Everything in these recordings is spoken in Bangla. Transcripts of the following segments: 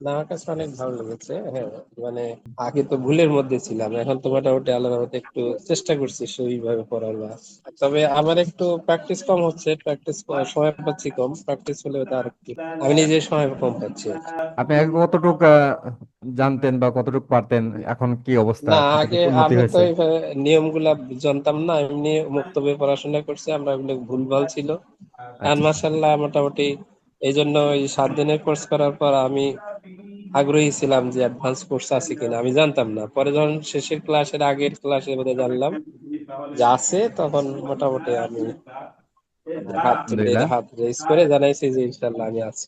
আমার কাছে অনেক ভালো লেগেছে হ্যাঁ মানে আগে তো ভুলের মধ্যে ছিলাম এখন তো মোটামুটি মতো একটু চেষ্টা করছি সেইভাবে পড়ার বা। তবে আমার একটু প্র্যাকটিস কম হচ্ছে প্র্যাকটিস সময় পাচ্ছি কম প্র্যাকটিস হলে তো আর কি আমি নিজে সময় কম পাচ্ছি আপনি আগে কতটুকু জানতেন বা কতটুকু পারতেন এখন কি অবস্থা না আগে আমি তো নিয়মগুলা জানতাম না এমনি মুক্তভাবে পড়াশোনা করছি আমরা এগুলো ভুলভাল ছিল। আর আচ্ছা। মাসাল্লাহ মোটামুটি এই জন্য ওই সাত দিনের কোর্স করার পর আমি আগ্রহী ছিলাম যে অ্যাডভান্স কোর্স আছে কিনা আমি জানতাম না। পরে যখন শেষের ক্লাসের আগের ক্লাসে বোধহয় জানলাম যে আছে তখন মোটামুটি আমি করে জানাইছি যে ইনশাল্লাহ আমি আছি।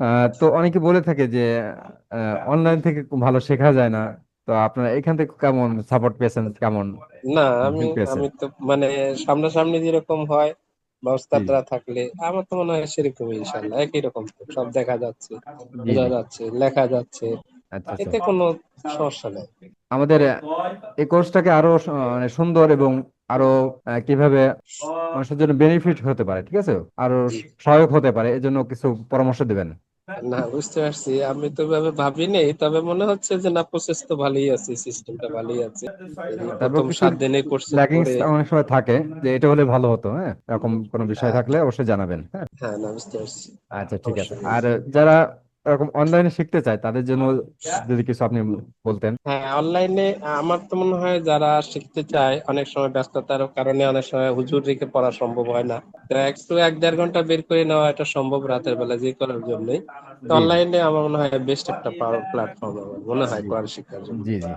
আহ, তো অনেকে বলে থাকে যে অনলাইন থেকে ভালো শেখা যায় না। তো আপনারা এখান থেকে কেমন সাপোর্ট পেয়েছেন কেমন না আমি আমি তো মানে সামনাসামনি যেরকম হয় বা জি। থাকলে আমার তো মনে হয় সেরকমই ইনশাল্লাহ একই রকম সব দেখা যাচ্ছে বোঝা যাচ্ছে লেখা যাচ্ছে আচ্ছা আচ্ছা। এতে কোনো সমস্যা নেই। আমাদের এই কোর্সটাকে আরও মানে সুন্দর এবং আরও কীভাবে মানুষের জন্য বেনিফিট হতে পারে ঠিক আছে? আরও সহায়ক হতে পারে এজন্য কিছু পরামর্শ দিবেন। না বুঝতে পারছি। আমি তো ভাবে ভাবিনি তবে মনে হচ্ছে যে না প্রসেস তো ভালোই আছে সিস্টেমটা ভালোই আছে। তারপর প্রথম কিছু সাত দিনে কোর্সে পড়ে অনেক সময় থাকে যে এটা হলে ভালো হতো হ্যাঁ? এরকম কোনো বিষয় থাকলে অবশ্যই জানাবেন হ্যাঁ? হ্যাঁ না বুঝতে পারছি। আচ্ছা ঠিক আছে। আর যারা এরকম অনলাইনে শিখতে চায় তাদের জন্য যদি কিছু আপনি বলতেন। হ্যাঁ অনলাইনে আমার তো মনে হয় যারা শিখতে চায় অনেক সময় ব্যস্ততার কারণে অনেক সময় হুজুর রেখে পড়া সম্ভব হয় না। তো একটু এক দেড় ঘণ্টা বের করে নেওয়া এটা সম্ভব রাতের বেলা যে করার জন্যই। তো অনলাইনে আমার মনে হয় বেস্ট একটা প্ল্যাটফর্ম আমার মনে হয় কোরআন শিক্ষার জন্য। জি জি।